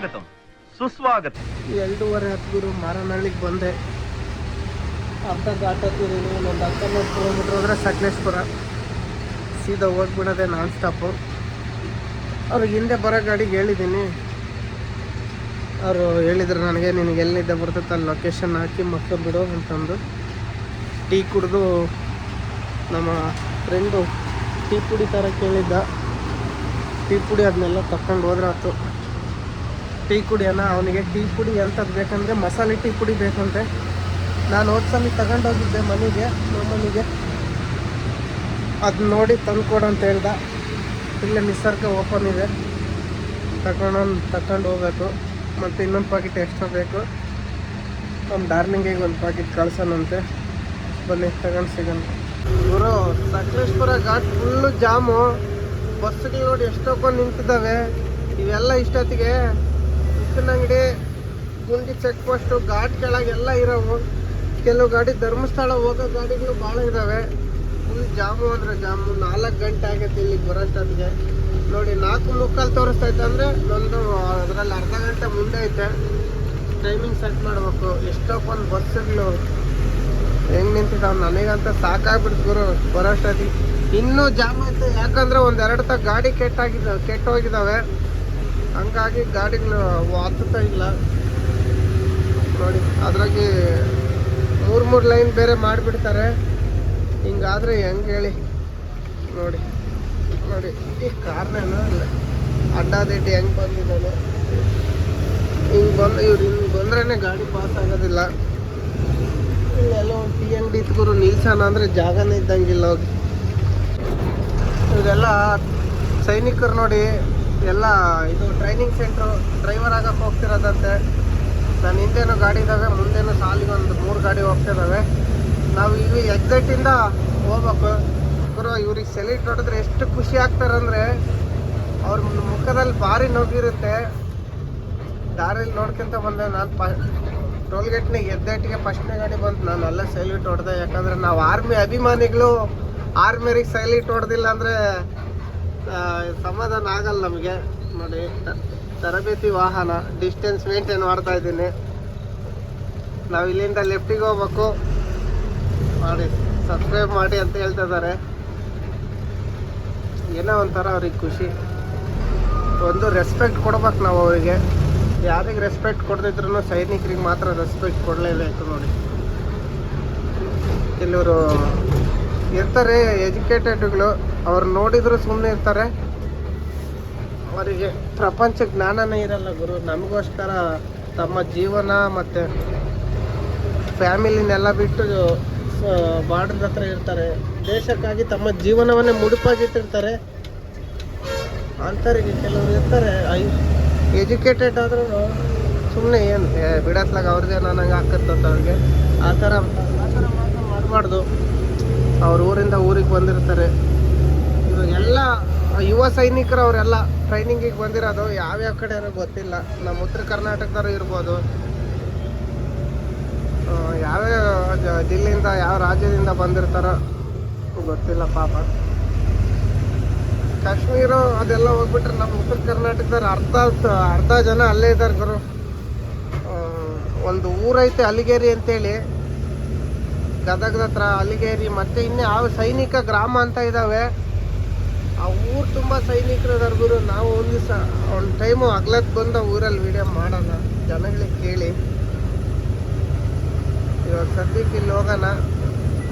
ಸ್ವಾಗತಂ. ಸುಸ್ವಾಗತ. ಎರಡೂವರೆ ಹತ್ತು ಮಾರನಹಳ್ಳಿಗೆ ಬಂದೆ. ಅರ್ಧ ಘಾಟ್ ಹತ್ತಿದ್ದೀನಿ ಇನ್ನೊಂದು ಹತ್ತೊಂಬತ್ತು ಕಿಲೋಮೀಟ್ರ್ ಹೋದರೆ ಸಕಲೇಶ್ಪುರ. ಸೀದಾ ಹೋಗ್ಬಿಡೋದೆ ನಾನ್ ಸ್ಟಾಪು. ಅವ್ರಿಗೆ ಹಿಂದೆ ಬರೋ ಗಾಡಿಗೆ ಹೇಳಿದ್ದೀನಿ ಅವರು ಹೇಳಿದ್ರು ನನಗೆ, ನಿನಗೆ ಎಲ್ಲಿದ್ದ ಬರ್ತೈತೆ ಅಲ್ಲಿ ಲೊಕೇಶನ್ ಹಾಕಿ ಮಕ್ಕಳು ಬಿಡು ಅಂತಂದು. ಟೀ ಕುಡಿದು ನಮ್ಮ ಫ್ರೆಂಡು ಟೀ ಪುಡಿ ಥರ ಕೇಳಿದ್ದ. ಟೀ ಪುಡಿ ಅದನ್ನೆಲ್ಲ ತಗೊಂಡು ಹೋದ್ರೆ ಆಯ್ತು ಟೀ ಕುಡಿಯೋಣ ಅವನಿಗೆ ಟೀ ಪುಡಿ ಎಂಥದ್ದು ಬೇಕಂದರೆ ಮಸಾಲೆ ಟೀ ಪುಡಿ ಬೇಕಂತೆ ನಾನು ಓಟ್ಸಲ್ಲಿ ತಗೊಂಡೋಗಿದ್ದೆ ಮನೆಗೆ, ನಮ್ಮನಿಗೆ. ಅದು ನೋಡಿ ತಂದುಕೊಡು ಅಂತ ಹೇಳ್ದ. ಇಲ್ಲೇ ನಿಸರ್ಗ ಓಪನ್ ಇದೆ. ತಗೊಂಡು ತಗೊಂಡು ಹೋಗ್ಬೇಕು ಮತ್ತು ಇನ್ನೊಂದು ಪಾಕೆಟ್ ಎಕ್ಸ್ಟ್ರಾ ಬೇಕು. ನಮ್ಮ ಡಾರ್ಲಿಂಗಿಗೆ ಒಂದು ಪಾಕೆಟ್ ಕಳ್ಸೋಣಂತೆ ಬನ್ನಿ, ತಗೊಂಡು ಸಿಗೋಣ. ಇವರು ಸಕಲೇಶ್ಪುರ ಘಾಟ್ ಫುಲ್ಲು ಜಾಮು. ಬಸ್ಗಳು ನೋಡಿ ಎಷ್ಟೊಪ್ಪ ನಿಂತಿದ್ದಾವೆ. ಇವೆಲ್ಲ ಇಷ್ಟೊತ್ತಿಗೆ ಉಪ್ಪಿನಂಗಡಿ ಗುಂಡಿ ಚೆಕ್ ಪೋಸ್ಟು ಘಾಟ್ ಕೆಳಗೆಲ್ಲ ಇರೋವು. ಕೆಲವು ಗಾಡಿ ಧರ್ಮಸ್ಥಳ ಹೋಗೋ ಗಾಡಿಗಳು ಭಾಳ ಇದ್ದಾವೆ ಫುಲ್ ಜಾಮು ಅಂದರೆ ಜಾಮು. ನಾಲ್ಕು ಗಂಟೆ ಆಗೈತೆ ಇಲ್ಲಿ ಬರೋಷ್ಟೊತ್ತಿಗೆ ನೋಡಿ, ನಾಲ್ಕು ಮುಕ್ಕಾಲು ತೋರಿಸ್ತೈತೆ ಅಂದರೆ ಒಂದು ಅದರಲ್ಲಿ ಅರ್ಧ ಗಂಟೆ ಮುಂದೆ ಐತೆ. ಟೈಮಿಂಗ್ ಸೆಟ್ ಮಾಡಬೇಕು. ಎಷ್ಟೊಂದು ಬಸ್ಸುಗಳು ಹೆಂಗ್ ನಿಂತಿದ್ದಾವೆ ನನಗಂತ ಸಾಕಾಗ್ಬಿಡ್ತು ಗುರು ಬರೋಷ್ಟೊತ್ತಿಗೆ ಇನ್ನೂ ಜಾಮ್ ಐತೆ. ಯಾಕಂದ್ರೆ ಒಂದೆರಡು ತ ಗಾಡಿ ಕೆಟ್ಟಾಗಿದ್ದಾವೆ ಕೆಟ್ಟೋಗಿದ್ದಾವೆ ಹಂಗಾಗಿ ಗಾಡಿಗಳು ಹತ್ತುತ್ತಾ ಇಲ್ಲ. ನೋಡಿ, ಅದ್ರಾಗೆ ಮೂರು ಮೂರು ಲೈನ್ ಬೇರೆ ಮಾಡಿಬಿಡ್ತಾರೆ. ಹಿಂಗಾದ್ರೆ ಹೆಂಗೆ ಹೇಳಿ? ನೋಡಿ ನೋಡಿ, ಈ ಇಲ್ಲ. ಅಡ್ಡಾದಿಡ್ಡಿ ಹೆಂಗ್ ಬಂದಿದ್ದಾನೆ? ಹಿಂಗೆ ಬಂದು, ಇವ್ರು ಹಿಂಗೆ ಬಂದ್ರೇ ಗಾಡಿ ಪಾಸ್ ಆಗೋದಿಲ್ಲ. ಇಲ್ಲೆಲ್ಲ ಒಂದು ಟೀ ಅಂಗಡಿ ಇತ್ಗುರು ನಿಲ್ಸೋಣ ಅಂದ್ರೆ ಜಾಗನೇ ಇದ್ದಂಗಿಲ್ಲ ಹೋಗಿ ಇವರೆಲ್ಲ ಸೈನಿಕರು ನೋಡಿ ಎಲ್ಲ ಇದು ಟ್ರೈನಿಂಗ್ ಸೆಂಟ್ರು ಡ್ರೈವರ್ ಆಗಕ್ಕೆ ಹೋಗ್ತಿರೋದಂತೆ. ನನ್ನ ಹಿಂದೆನೂ ಗಾಡಿ ಇದ್ದಾವೆ ಮುಂದೆನೂ ಸಾಲಿಗೆ ಒಂದು ಮೂರು ಗಾಡಿ ಹೋಗ್ತಿದ್ದಾವೆ ನಾವು ಇಲ್ಲಿ ಎಕ್ಸೈಟಿಂದ ಹೋಗ್ಬೇಕು. ಗುರು, ಇವ್ರಿಗೆ ಸೆಲೆಕ್ಟ್ ನೋಡಿದ್ರೆ ಎಷ್ಟು ಖುಷಿ ಆಗ್ತಾರಂದರೆ ಅವ್ರ ಮುಖದಲ್ಲಿ ಭಾರಿ ನೋಗಿರುತ್ತೆ ದಾರಿಲಿ ನೋಡ್ಕೊಂತ ಬಂದೆ ನಾನು ಪ ಟೋಲ್ ಗೇಟ್ನಾಗ ಎದ್ದೇಟಿಗೆ ಫಸ್ಟ್ನೇ ಗಾಡಿ ಬಂತು. ನಾನು ಅಲ್ಲೇ ಸೈಲಿಟ್ ಹೊಡೆದೆ ಯಾಕಂದರೆ ನಾವು ಆರ್ಮಿ ಅಭಿಮಾನಿಗಳು ಆರ್ಮಿಯರಿಗೆ ಸೈಲಿಟ್ ಹೊಡೆದಿಲ್ಲ ಅಂದರೆ ಸಮಾಧಾನ ಆಗಲ್ಲ ನಮಗೆ. ನೋಡಿ ತರಬೇತಿ ವಾಹನ ಡಿಸ್ಟೆನ್ಸ್ ಮೇಂಟೈನ್ ಮಾಡ್ತಾ ಇದ್ದೀನಿ. ನಾವು ಇಲ್ಲಿಂದ ಲೆಫ್ಟಿಗೆ ಹೋಗ್ಬೇಕು. ಮಾಡಿ ಸಬ್ಸ್ಕ್ರೈಬ್ ಮಾಡಿ ಅಂತ ಹೇಳ್ತಾ ಇದ್ದಾರೆ. ಏನೋ ಒಂಥರ ಅವ್ರಿಗೆ ಖುಷಿ. ಒಂದು ರೆಸ್ಪೆಕ್ಟ್ ಕೊಡ್ಬೇಕು ನಾವು ಅವರಿಗೆ. ಯಾರಿಗೆ ರೆಸ್ಪೆಕ್ಟ್ ಕೊಡ್ದಿದ್ರು ಸೈನಿಕರಿಗೆ ಮಾತ್ರ ರೆಸ್ಪೆಕ್ಟ್ ಕೊಡಲೇಬೇಕು ನೋಡಿ. ಕೆಲವರು ಇರ್ತಾರೆ ಎಜುಕೇಟೆಡ್ಗಳು. ಅವ್ರು ನೋಡಿದ್ರು ಸುಮ್ಮನೆ ಇರ್ತಾರೆ. ಅವರಿಗೆ ಪ್ರಪಂಚ ಜ್ಞಾನನೇ ಇರಲ್ಲ ಗುರು. ನಮಗೋಸ್ಕರ ತಮ್ಮ ಜೀವನ ಮತ್ತು ಫ್ಯಾಮಿಲಿನೆಲ್ಲ ಬಿಟ್ಟು ಬಾರ್ಡರ್ ಹತ್ರ ಇರ್ತಾರೆ. ದೇಶಕ್ಕಾಗಿ ತಮ್ಮ ಜೀವನವನ್ನೇ ಮುಡುಪಾಗಿಟ್ಟಿರ್ತಾರೆ. ಅಂಥವ್ರಿಗೆ ಕೆಲವರು ಇರ್ತಾರೆ. ಎಜುಕೇಟೆಡ್ ಆದ್ರೂ ಸುಮ್ಮನೆ ಏನು ಬಿಡತ್ಲಾಗ ಅವ್ರದ್ದೇ ನನಗೆ ಹಾಕತ್ತಂತ ಅವ್ರಿಗೆ. ಆ ಥರ ಆ ಥರ ಮಾತ್ರ ಮಾಡಬಾರ್ದು. ಅವ್ರ ಊರಿಂದ ಊರಿಗೆ ಬಂದಿರ್ತಾರೆ. ಇದು ಎಲ್ಲ ಯುವ ಸೈನಿಕರು ಅವರೆಲ್ಲ ಟ್ರೈನಿಂಗಿಗೆ ಬಂದಿರೋದು ಯಾವ್ಯಾವ ಕಡೆ ಗೊತ್ತಿಲ್ಲ. ನಮ್ಮ ಉತ್ತರ ಕರ್ನಾಟಕದವರು ಇರ್ಬೋದು. ಯಾವ್ಯಾವ ಜಿಲ್ಲೆಯಿಂದ ಯಾವ ರಾಜ್ಯದಿಂದ ಬಂದಿರ್ತಾರೋ ಗೊತ್ತಿಲ್ಲ ಪಾಪ. ಕಾಶ್ಮೀರ ಅದೆಲ್ಲ ಹೋಗ್ಬಿಟ್ರೆ ನಮ್ಮ ಉತ್ತರ ಕರ್ನಾಟಕದವ್ರು ಅರ್ಧ ಅರ್ಧ ಜನ ಅಲ್ಲೇ ಇದ್ದಾರೆ ಗುರು. ಒಂದು ಊರೈತೆ ಅಲಿಗೇರಿ ಅಂತೇಳಿ. ಗದಗದ ಹತ್ರ, ಅಲಿಗೇರಿ, ಮತ್ತೆ ಇನ್ನು ಯಾವ ಸೈನಿಕ ಗ್ರಾಮ ಅಂತ ಇದ್ದಾವೆ ಆ ಊರು ತುಂಬ ಸೈನಿಕರು ಗುರು. ನಾವು ಒಂದು ದಿವಸ, ಒಂದು ಟೈಮು ಅಗ್ಲತ್ ಬಂದ ಊರಲ್ಲಿ ವಿಡಿಯೋ ಮಾಡೋಣ. ಜನಗಳಿಗೆ ಕೇಳಿ. ಇವಾಗ ಸದ್ಯಕ್ಕೆ ಇಲ್ಲಿ ಹೋಗೋಣ.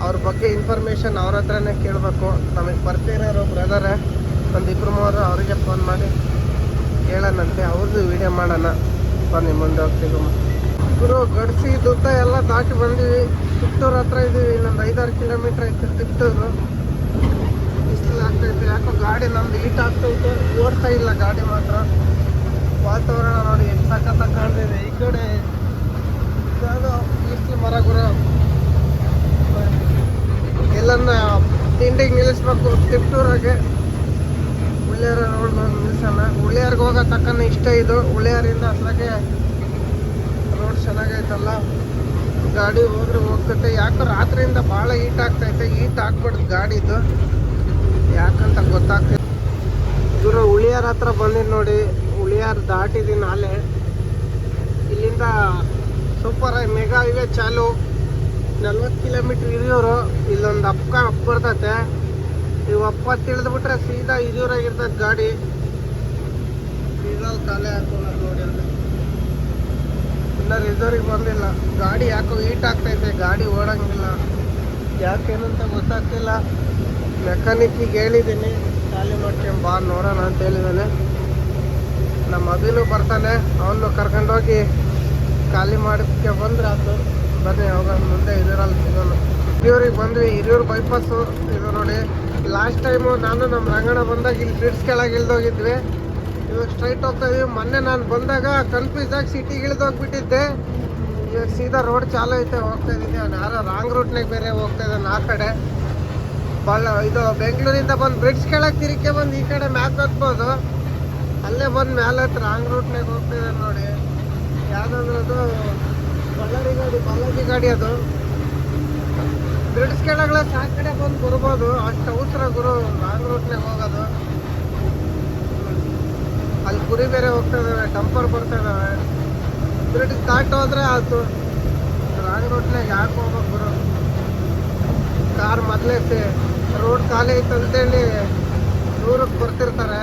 ಅವ್ರ ಬಗ್ಗೆ ಇನ್ಫಾರ್ಮೇಷನ್ ಅವ್ರ ಹತ್ರನೇ ಕೇಳಬೇಕು. ನಮಗೆ ಇರೋರು ಬ್ರದರ್ ಒಂದು ಇಬ್ಬರು ಮೂವರು ಅವರಿಗೆ ಫೋನ್ ಮಾಡಿ ಕೇಳೋಣಂತೆ. ಅವ್ರದ್ದು ವಿಡಿಯೋ ಮಾಡೋಣ. ಬನ್ನಿ, ಮುಂದೆ ಹೋಗ್ತೀವಿ. ಗುರು ಗಡ್ಸಿ ದುದ್ದ ಎಲ್ಲ ದಾಟಿ ಬಂದೀವಿ. ತಿಪ್ಟೂರ್ ಹತ್ರ ಇದೀವಿ. ಇನ್ನೊಂದು ಐದಾರು ಕಿಲೋಮೀಟ್ರ್ ಐತೆ ತಿಪ್ಟೂರು ಬಿಸಿಲು ಆಗ್ತೈತೆ ಯಾಕೋ ಗಾಡಿ ನಮ್ದು ಹೀಟ್ ಆಗ್ತೈತೆ ಓಡ್ತಾ ಇಲ್ಲ ಗಾಡಿ ಮಾತ್ರ. ವಾತಾವರಣ ನೋಡಿ ಎಷ್ಟು ಸಖತ್ತಾಗಿ ಕಾಣ್ತಿದೆ ಈ ಕಡೆ ಬಿಸಿಲು ಮರ ಗುರು. ಎಲ್ಲನ್ನ ತಿಂಡಿಗೆ ನಿಲ್ಲಿಸ್ಬೇಕು. ತಿಪ್ಟೂರಾಗೆ. ಉಳಿಯಾರ ರೋಡ್ ನಿಲ್ಸೋಣ. ಉಳಿಯಾರಿಗೆ ಹೋಗೋ ತಕ್ಕನ ಇಷ್ಟ ಇದು. ಉಳಿಯಾರಿಂದ ಅట్లాಗೆ ರೋಡ್ ಚೆನ್ನಾಗೈತಲ್ಲ. ಗಾಡಿ ಹೋದ್ರೆ ಹೋಗ್ತೈತೆ. ಯಾಕೋ ರಾತ್ರಿಯಿಂದ ಭಾಳ ಹೀಟ್ ಆಗ್ತೈತೆ. ಹೀಟ್ ಆಗ್ಬಿಡ್ದು ಗಾಡಿದು. ಯಾಕಂತ ಗೊತ್ತಾಗ್ತೈತೆ ಇವರು ಉಳಿಯಾರ ಹತ್ರ ಬಂದಿದ್ದು ನೋಡಿ ಉಳಿಯಾರ್ ದಾಟಿದ್ದೀನಿ ಅಲ್ಲೇ. ಇಲ್ಲಿಂದ ಸೂಪರ್ ಮೆಗಾ ಹೈವೇ ಚಾಲು. ನಲ್ವತ್ತು ಕಿಲೋಮೀಟ್ರ್ ಹಿರಿಯೂರು. ಇಲ್ಲೊಂದು ಅಪ್ಪ ಅಪ್ಪ ಬರ್ತೈತೆ. ಇವು ಅಪ್ಪ ತಿಳಿದ್ಬಿಟ್ರೆ ಸೀದಾ ಹಿರಿಯೂರಾಗಿರ್ತದೆ ಗಾಡಿ. ಸೀದಾ ಕಾಲೇ ಹಾಕೋಣ ನೋಡಿ ಅಂತ ಇನ್ನ ರಿಸರ್ವಿಗೆ ಬರಲಿಲ್ಲ. ಗಾಡಿ ಯಾಕೋ ಹೀಟ್ ಆಗ್ತೈತೆ, ಗಾಡಿ ಓಡಂಗಿಲ್ಲ. ಯಾಕೇನಂತ ಗೊತ್ತಾಗ್ತಿಲ್ಲ. ಮೆಕ್ಯಾನಿಕ್ಕಿಗೆ ಹೇಳಿದ್ದೀನಿ, ಖಾಲಿ ಮಾಡ್ಕೊಂಡು ಬಾ, ನೋಡೋಣ ಅಂತ ಹೇಳಿದ್ದಾನೆ ನಮ್ಮ ಅಭಿನೂ ಬರ್ತಾನೆ, ಅವನು ಕರ್ಕೊಂಡೋಗಿ ಖಾಲಿ ಮಾಡಕ್ಕೆ ಬಂದ್ರೆ ಆತು ಬನ್ನಿ, ಅವಾಗ ಮುಂದೆ ಇದರಲ್ಲಿ ಸಿಗೋಣ. ಹಿರಿಯೂರಿಗೆ ಬಂದ್ವಿ, ಹಿರಿಯೂರು ಬೈಪಾಸು ಇದು ನೋಡಿ. ಲಾಸ್ಟ್ ಟೈಮು ನಾನು ನಮ್ಮ ರಂಗಣ ಬಂದಾಗ ಇಲ್ಲಿ ಬ್ರಿಡ್ಜ್ ಕೆಳಗೆ ಇಳ್ದೋಗಿದ್ವಿ. ಇವಾಗ ಸ್ಟ್ರೈಟ್ ಹೋಗ್ತಾ ಇದೀವಿ. ಮೊನ್ನೆ ನಾನು ಬಂದಾಗ ಕನ್ಫ್ಯೂಸ್ ಆಗಿ ಸಿಟಿಗೆ ಇಳಿದೋಗ್ಬಿಟ್ಟಿದ್ದೆ ಇವಾಗ ಸೀದಾ ರೋಡ್ ಚಾಲು ಐತೆ, ಹೋಗ್ತಾ ಇದ್ದೀನಿ ಯಾರೋ ರಾಂಗ್ ರೂಟ್ನಾಗ ಬೇರೆ ಹೋಗ್ತಾ ಇದ್ದಾನೆ ಆ ಕಡೆ. ಬಳ್ಳ ಇದು ಬೆಂಗಳೂರಿಂದ ಬಂದು ಬ್ರಿಡ್ಜ್ ಕೆಳಗೆ ತಿರುಕೆ ಬಂದು ಈ ಕಡೆ ಮ್ಯಾಪ್ ಹತ್ಬೋದು. ಅಲ್ಲೇ ಬಂದು ಮ್ಯಾಲ ರಾಂಗ್ ರೂಟ್ನಾಗ ಹೋಗ್ತಾ ಇದ್ದಾನೆ ನೋಡಿ. ಯಾವ್ದಂದ್ರೆ ಅದು ಬಳ್ಳಾರಿ ಗಾಡಿ ಬಳ್ಳಾರಿ ಗಾಡಿ ಅದು. ಬ್ರಿಡ್ಜ್ ಕೆಳಗಡೆ ಆ ಕಡೆ ಬಂದು ಬರ್ಬೋದು. ಅಷ್ಟು ಅವಸರ ಗುರು ರಾಂಗ್ ರೂಟ್ನಾಗ ಹೋಗೋದು. ಅಲ್ಲಿ ಕುರಿ ಬೇರೆ ಹೋಗ್ತಾ ಇದಾವೆ ಡಂಪರ್ ಬರ್ತಾ ಇದಾವೆ ಬ್ರಿಡ್ಜ್ ದಾಟ್ ಹೋದ್ರೆ ಆಯ್ತು. ರಾಂಗ್ ರೋಡ್ನಾಗ ಯಾಕೆ ಹೋಗ್ಬೇಕು ಗುರು? ಕಾರ್ ಮೊದಲೇ ರೋಡ್ ಖಾಲಿ ಐತೆ ಅಂತೇಳಿ ನೂರಕ್ಕೆ ಬರ್ತಿರ್ತಾರೆ.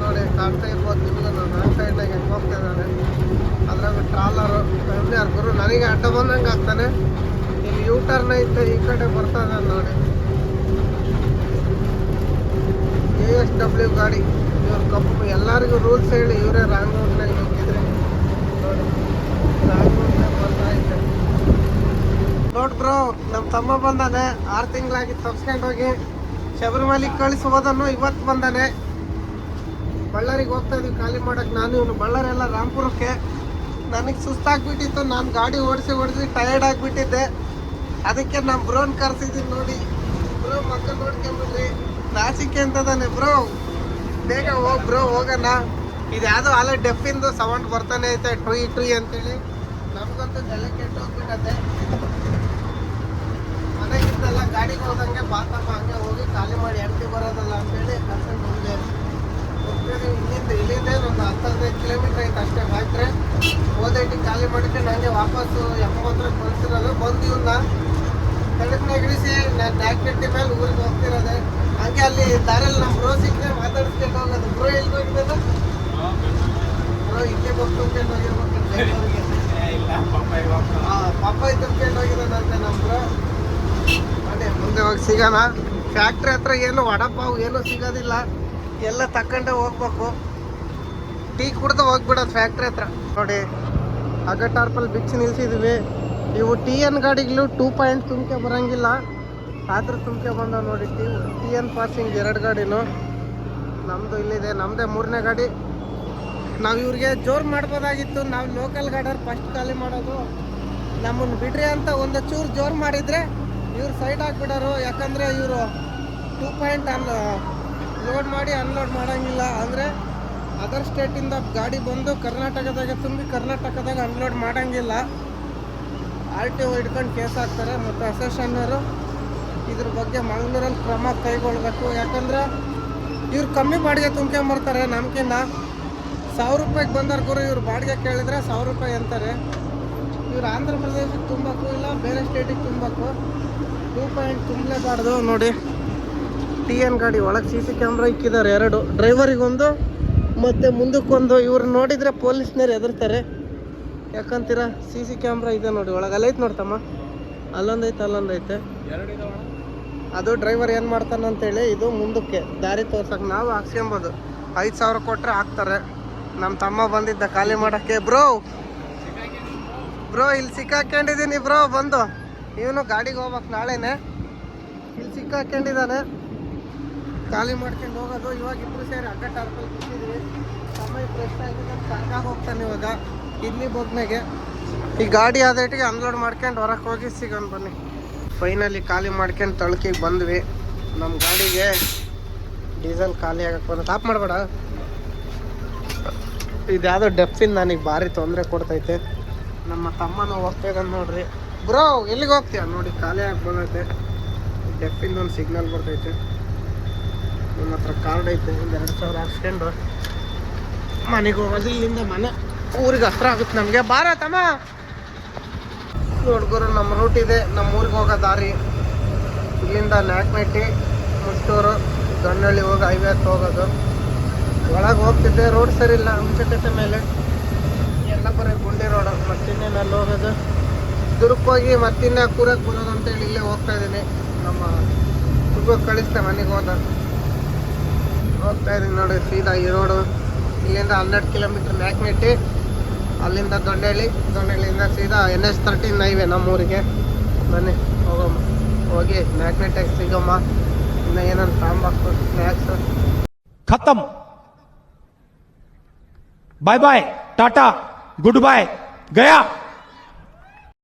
ನೋಡಿ, ಕಾಣ್ತಾ ಇರ್ಬೋದು ನಾನು ರಾಂಗ್ ಸೈಡ್ನಾಗ ಹೆಂಗೆ ಹೋಗ್ತಾ ಇದ್ದಾನೆ ಅದ್ರಾಗ ಟ್ರಾಲರು, ಫ್ಯಾಮಿಲಿಯರ್ ಗುರು, ನನಗೆ ಅಡ್ಡ ಬಂದಂಗೆ ಆಗ್ತಾನೆ. ಇಲ್ಲಿ ಯೂ ಟರ್ನ್ ಐತೆ, ಈ ಕಡೆ ಬರ್ತಾ ಇದ್ದಾನೆ ನೋಡಿ. ಎ ಎಸ್ ಡಬ್ಲ್ಯೂ ಗಾಡಿ. ಇವ್ರ ಕಪ್ಪು. ಎಲ್ಲರಿಗೂ ರೂಲ್ಸ್ ಹೇಳಿ, ಇವರೇ ರಾಂಗ್ ರೋಡ್ನಾಗ ಹೋಗಿದ್ರೆ ನೋಡಿ ರಾಂಗ್ ಬರ್ತಾ ನೋಡ್ ಬ್ರೋ ನಮ್ಮ ತಮ್ಮ ಬಂದಾನೆ. ಆರು ತಿಂಗಳಾಗಿ ತಪ್ಸ್ಕೊಂಡು ಹೋಗಿ. ಶಬರಿಮಲೆಗೆ ಕಳಿಸಿ ಹೋದನು ಇವತ್ತು ಬಂದಾನೆ. ಬಳ್ಳಾರಿಗೆ ಹೋಗ್ತಾ ಇದೀವಿ, ಖಾಲಿ ಮಾಡೋಕ್ಕೆ ನಾನು ಇವನು ಬಳ್ಳಾರಿ ಎಲ್ಲ ರಾಮ್ಪುರಕ್ಕೆ. ನನಗೆ ಸುಸ್ತಾಗ್ಬಿಟ್ಟಿತ್ತು. ನಾನು ಗಾಡಿ ಓಡಿಸಿ ಓಡಿಸಿ ಟಯರ್ಡ್ ಆಗಿಬಿಟ್ಟಿದ್ದೆ. ಅದಕ್ಕೆ ನಮ್ಮ ಬ್ರೋನ್ ಕರೆಸಿದ್ದೀನಿ ನೋಡಿ. ಬ್ರೋ ಮಕ್ಕಳು ನೋಡ್ಕೊಂಬಿಡ್ರಿ ನಾಚಿಕೆ ಅಂತದಾನೆ ಬ್ರೋ ಬೇಗ ಹೋಗ್ ಬ್ರೋ ಹೋಗೋಣ ಇದು ಯಾವುದೋ ಅಲ್ಲ ಡೆಫಿಂದು ಸೌಂಡ್ ಬರ್ತಾನೆ ಐತೆ, ಟ್ರೀ ಟ್ರೀ ಅಂತೇಳಿ. ನಮಗಂತೂ ತಲೆ ಕೆಟ್ಟು ಹೋಗ್ಬಿಟ್ಟತೆ. ಮನೆಗಿದ್ದೆಲ್ಲ ಗಾಡಿಗೆ ಹೋದಂಗೆ ಬಾತಮ್ಮ ಹಂಗೆ ಹೋಗಿ ಖಾಲಿ ಮಾಡಿ ಎಂಟಿ ಬರೋದಲ್ಲ ಅಂತೇಳಿ ಕರ್ಕೊಂಡು ಹೋಗಿದೆ ಇಲ್ಲಿಂದ ಇಲ್ಲಿಂದ ಒಂದು ಹತ್ತು, ಹದಿನೈದು ಕಿಲೋಮೀಟ್ರ್ ಐತೆ ಅಷ್ಟೇ ಫ್ಯಾಕ್ಟ್ರಿ ಹೋದೈಟಿ ಖಾಲಿ ಮಾಡ್ಕೊಂಡು ಹಂಗೆ ವಾಪಸ್ಸು ಎಂಬತ್ತರಕ್ಕೆ ಬಂದಿರೋದು ಬಂದು ಇವನ್ನ ತಡಕ್ನಾಗ ಇಳಿಸಿ ನಾನು ಟ್ಯಾಕ್ಟಿ ಮೇಲೆ ಊರಿಗೆ ಹೋಗ್ತಿರೋದೆ. ಹಂಗೆ ಅಲ್ಲಿ ದಾರಲ್ಲಿ ನಮ್ಮ ಬ್ರೋ ಸಿಕ್ಕರೆ ಮಾತಾಡಿಸ್ಕೊಂಡು ಹೋಗೋದು ಬ್ರೋ ಎಲ್ಲಿ ಹೋಗಿರೋದು ಬ್ರೋ ಇಲ್ಲೇ ಹೋಗ್ಕೊಂಡು ಹೋಗಿರ್ಬೇಕು ಪಾಪ ತುಂಬ್ಕೊಂಡು ಹೋಗಿದ್ದಾನಂತೆ ನಮ್ಮ ಬ್ರೋ ಅದೇ ಮುಂದೆ ಹೋಗಿ ಸಿಗೋಣ. ಫ್ಯಾಕ್ಟ್ರಿ ಹತ್ರ ಏನು ವಡಪಾವು ಏನು ಸಿಗೋದಿಲ್ಲ. ಎಲ್ಲ ತಕ್ಕಂಡೆ ಹೋಗ್ಬೇಕು. ಟೀ ಕುಡ್ದು ಹೋಗ್ಬಿಡೋದು ಫ್ಯಾಕ್ಟ್ರಿ ಹತ್ರ. ನೋಡಿ ಅಗಟಾರ್ಪಲ್ಲಿ ಟಾರ್ಪಲ್ ಬಿಚ್ಚಿ ನಿಲ್ಸಿದ್ವಿ. ಇವು ಟೀ ಎನ್ ಗಾಡಿಗಳು ಟೂ ಪಾಯಿಂಟ್ ತುಂಬ್ಕೆ ಬರಂಗಿಲ್ಲ. ಆದ್ರೆ ತುಂಬ್ಕೆ ಬಂದವು ನೋಡಿ, ಟಿ ಟಿ ಎನ್ ಪಾಸಿಂಗ್ ಎರಡು ಗಾಡಿನೂ. ನಮ್ಮದು ಇಲ್ಲಿದೆ ನಮ್ಮದೇ ಮೂರನೇ ಗಾಡಿ. ನಾವು ಇವ್ರಿಗೆ ಜೋರು ಮಾಡ್ಬೋದಾಗಿತ್ತು. ನಾವು ಲೋಕಲ್ ಗಾಡಿಯವ್ರು ಫಸ್ಟ್ ಖಾಲಿ ಮಾಡೋದು. ನಮ್ಮನ್ನು ಬಿಡ್ರಿ ಅಂತ ಒಂದು ಚೂರು ಜೋರು ಮಾಡಿದರೆ ಇವ್ರು ಸೈಡ್ ಹಾಕ್ಬಿಡೋರು. ಯಾಕಂದರೆ ಇವರು ಟೂ ಪಾಯಿಂಟ್ ಅನ್ ಲೋಡ್ ಮಾಡಿ ಅನ್ಲೋಡ್ ಮಾಡೋಂಗಿಲ್ಲ. ಅಂದರೆ ಅದರ್ ಸ್ಟೇಟಿಂದ ಗಾಡಿ ಬಂದು ಕರ್ನಾಟಕದಾಗ ತುಂಬಿ ಕರ್ನಾಟಕದಾಗ ಅನ್ಲೋಡ್ ಮಾಡೋಂಗಿಲ್ಲ. ಆರ್ ಟಿ ಒ ಹಿಡ್ಕೊಂಡು ಕೇಸ್ ಹಾಕ್ತಾರೆ. ಮತ್ತು ಅಸೋಸಿಯನ್ನರು ಇದ್ರ ಬಗ್ಗೆ ಮಂಗಳೂರಲ್ಲಿ ಕ್ರಮ ಕೈಗೊಳ್ಬೇಕು. ಯಾಕಂದ್ರೆ ಇವ್ರು ಕಮ್ಮಿ ಬಾಡಿಗೆ ತುಂಬ್ಕೊಂಬರ್ತಾರೆ. ನಮ್ಗಿನ್ನ ಸಾವಿರ ರೂಪಾಯಿಗೆ ಬಂದಾರ ಗುರು, ಇವ್ರು ಬಾಡಿಗೆ ಕೇಳಿದ್ರೆ ಸಾವಿರ ರೂಪಾಯಿ ಅಂತಾರೆ. ಇವ್ರು ಆಂಧ್ರ ಪ್ರದೇಶಕ್ಕೆ ತುಂಬಬೇಕು ಇಲ್ಲ, ಬೇರೆ ಸ್ಟೇಟಿಗೆ ತುಂಬಬೇಕು ಟೂ ಪಾಯಿಂಟ್ ತುಂಬಲೇಬಾರ್ದು. ನೋಡಿ, ಟಿ ಎನ್ ಗಾಡಿ ಒಳಗೆ ಸಿ ಸಿ ಕ್ಯಾಮ್ರಾ ಇಕ್ಕಿದ್ದಾರೆ ಎರಡು. ಡ್ರೈವರಿಗೊಂದು, ಮತ್ತು ಮುಂದಕ್ಕೊಂದು. ಇವ್ರು ನೋಡಿದರೆ ಪೊಲೀಸ್ನವ್ರು ಎದುರ್ತಾರೆ ಯಾಕಂತೀರ? ಸಿ ಸಿ ಕ್ಯಾಮ್ರಾ ಇದೆ ನೋಡಿ ಒಳಗೆ. ಅಲ್ಲೈತೆ ನೋಡ್ತಮ್ಮ. ಅಲ್ಲೊಂದೈತೆ ಅಲ್ಲೊಂದೈತೆ. ಅದು ಡ್ರೈವರ್ ಏನು ಮಾಡ್ತಾನೆ ಅಂತೇಳಿ, ಇದು ಮುಂದಕ್ಕೆ ದಾರಿ ತೋರ್ಸಕ್ಕೆ ನಾವು ಹಾಕ್ಸ್ಕೊಂಬೋದು. ಐದು ಸಾವಿರ ಕೊಟ್ಟರೆ ಹಾಕ್ತಾರೆ. ನಮ್ಮ ತಮ್ಮ ಬಂದಿದ್ದ ಖಾಲಿ ಮಾಡೋಕ್ಕೆ. ಬ್ರೋ! ಬ್ರೋ, ಇಲ್ಲಿ ಸಿಕ್ಕಾಕೊಂಡಿದ್ದೀನಿ ಬ್ರೋ, ಬಂದು. ಇವನು ಗಾಡಿಗೆ ಹೋಗ್ಬೇಕು ನಾಳೆನೆ. ಇಲ್ಲಿ ಸಿಕ್ಕಾಕೊಂಡಿದ್ದಾನೆ. ಖಾಲಿ ಮಾಡ್ಕೊಂಡು ಹೋಗೋದು. ಇವಾಗ ಇಬ್ರು ಸೇರಿ ಅಡ್ಡ ಟಾರ್ಪಲ್ ಕೂತಿದ್ವಿ ಸಮಯ ಫ್ರೆಶ್ ಆಗಿದೆ ಕರ್ಕಾಗ ಹೋಗ್ತಾನೆ ಇವಾಗ. ಇಲ್ಲಿ ಬೊಗ್ನೆಗೆ. ಈ ಗಾಡಿ ಆದೇಟಿಗೆ ಅನ್ಲೋಡ್ ಮಾಡ್ಕೊಂಡು ಹೊರಗೆ ಹೋಗಿ ಸಿಗೋಣ ಬನ್ನಿ. ಫೈನಲಿ ಖಾಲಿ ಮಾಡ್ಕೊಂಡು ತಳ್ಕಿಗೆ ಬಂದ್ವಿ. ನಮ್ಮ ಗಾಡಿಗೆ ಡೀಸೆಲ್ ಖಾಲಿ ಆಗಕ್ಕೆ ಬಂದ ಟಾಪ್ ಮಾಡಬೇಡ. ಇದ್ಯಾವುದೋ ಡೆಪ್ಸಿಂದ ನನಗೆ ಭಾರಿ ತೊಂದರೆ ಕೊಡ್ತೈತೆ. ನಮ್ಮ ತಮ್ಮನ ಹೋಗ್ತಾ ಇದ್ದಾನೆ ನೋಡ್ರಿ. ಬ್ರೋ, ಎಲ್ಲಿಗೆ ಹೋಗ್ತೀಯ? ನೋಡಿ, ಖಾಲಿ ಆಗಿ ಬಂದೈತೆ. ಡೆಪ್ಪಿಂದ ಒಂದು ಸಿಗ್ನಲ್ ಬರ್ತೈತೆ. ನನ್ನ ಹತ್ರ ಕಾರ್ಡ್ ಐತೆ, ಒಂದು ಎರಡು ಸಾವಿರ ಹಾಕ್ಸ್ಕೊಂಡು ಮನೆಗೆ ಹೋಗೋದು ಇಲ್ಲಿಂದ ಮನೆ ಊರಿಗೆ ಹತ್ರ ಆಗುತ್ತೆ ನಮಗೆ. ಬಾರ ಹುಡುಗರು ನಮ್ಮ ರೂಟ್ ಇದೆ. ನಮ್ಮ ಊರಿಗೆ ಹೋಗೋ ದಾರಿ ಇಲ್ಲಿಂದ ನಾಕ್ಮೆಟ್ಟಿ ಮುಷ್ಟೂರು, ದೊಣ್ಣಳ್ಳಿ ಹೋಗಿ ಹೈವೇ ಹತ್ತು ಹೋಗೋದು. ಒಳಗೆ ಹೋಗ್ತಿದ್ದೆ ರೋಡ್ ಸರಿ ಇಲ್ಲ. ಅಂಚಕಟ್ಟೆ ಮೇಲೆ ಎಲ್ಲ ಬರೀ ಗುಂಡಿ ರೋಡ್ ಮತ್ತಿನ್ನೇನು ಅಲ್ಲಿ ಹೋಗೋದು? ದುರ್ಗ್ ಹೋಗಿ ಮತ್ತಿನ್ನ ಕೂರಕ್ಕೆ ಬರೋದು ಅಂತೇಳಿ ಇಲ್ಲೇ ಹೋಗ್ತಾ ಇದ್ದೀನಿ. ನಮ್ಮ ಹುಡುಗ ಕಳಿಸ್ತೆ ಮನೆಗೆ ಹೋದ. ಹೋಗ್ತಾ ಇದ್ದೀನಿ ನೋಡಿ, ಸೀದಾ ಈ ರೋಡು ಇಲ್ಲಿಂದ ಹನ್ನೆರಡು ಕಿಲೋಮೀಟ್ರ್ ನಾಲ್ಕನೆಟ್ಟಿ ಅಲ್ಲಿಂದ ದೊಡ್ಡಹಳ್ಳಿ, ದೊಡ್ಡಹಳ್ಳಿಯಿಂದ ಸೀದಾ ಎನ್ ಎಸ್ ತರ್ಟೀನ್ ಹೈವೇ ನಮ್ಮೂರಿಗೆ. ಬನ್ನಿ, ಹೋಗಮ್ಮ. ಹೋಗಿ ಮ್ಯಾಗ್ನೆಟೆಕ್ ಸಿಗಮ್ಮ. ಇನ್ನು ಏನಂತ ತಾಂಬಾಕು ಸ್ನ್ಯಾಕ್ಸ್ ಖತಮ್ ಬಾಯ್ ಬಾಯ್ ಟಾಟಾ ಗುಡ್ ಬಾಯ್ ಗಯಾ